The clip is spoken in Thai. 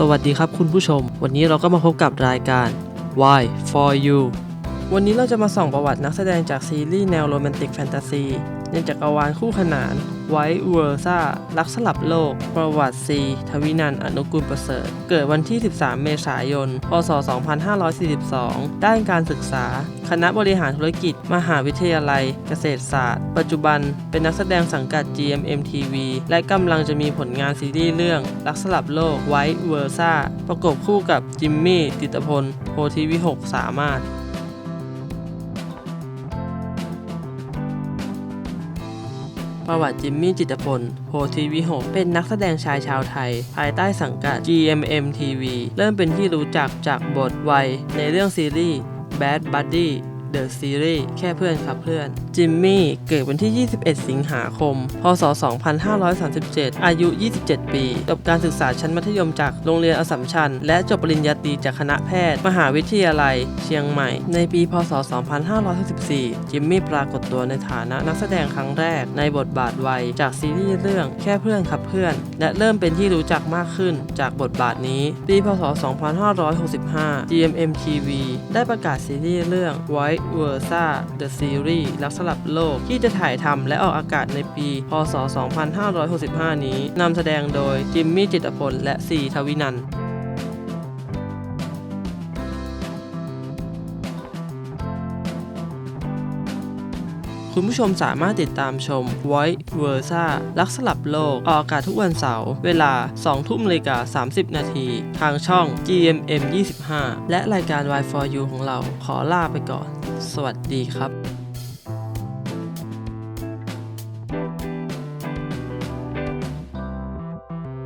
สวัสดีครับคุณผู้ชม วันนี้เราก็มาพบกับรายการ Why for You วันนี้เราจะมาส่องประวัตินักแสดงจากซีรีส์แนวโรแมนติกแฟนตาซีในจักรวาลคู่ขนานไวท์เวอร์ซ่ารักสลับโลก ประวัติซีทวินันท์อนุกุลประเสริฐ เกิดวันที่ 13 เมษายน พศ 2542 ด้านการศึกษา คณะบริหารธุรกิจ มหาวิทยาลัย เกษตรศาสตร์ ปัจจุบันเป็นนักแสดงสังกัด GMM TV และกำลังจะมีผลงานซีรีส์เรื่อง รักสลับโลกไวท์เวอร์ซ่าประกบคู่กับจิมมี่ติตพลโพทีวิหกสามารถ ประวัติจิมมี่จิตพลโพธิวิหกเป็นนักแสดงชายชาวไทย ภายใต้สังกัด GMM TV เริ่มเป็นที่รู้จักจากบทวัยในเรื่องซีรีส์ Bad Buddy The Series แค่เพื่อนครับเพื่อน จิมมี่เกิดวันที่ 21 สิงหาคม พศ 2537 อายุ 27 ปี จบการศึกษาชั้นมัธยมจากโรงเรียนอสสัมชัญ และจบปริญญาตรีจากคณะแพทย์ มหาวิทยาลัย เชียงใหม่ ในปี พศ 2564 จิมมี่ปรากฏตัวในฐานะนักแสดงครั้งแรกในบทบาทวัยจากซีรีส์เรื่องแค่เพื่อนครับเพื่อน และเริ่มเป็นที่รู้จักมากขึ้นจากบทบาทนี้ ปี พศ 2565 GMM TV ได้ประกาศซีรีส์เรื่อง White Versa The Series รักสลับโลก ที่จะถ่ายทำและออกอากาศในปี พศ 2565 นี้นำแสดงโดยจิมมี่จิตพลและสีทวินันท์คุณผู้ชมสามารถติดตามชม Voice Versa รักสลับโลก ออกอากาศทุกวันเสาร์ เวลา 2 ทุ่มนาฬิกา30 นาที ทางช่อง GMM 25 และรายการ Why4U ของเราขอลาไปก่อน สวัสดีครับ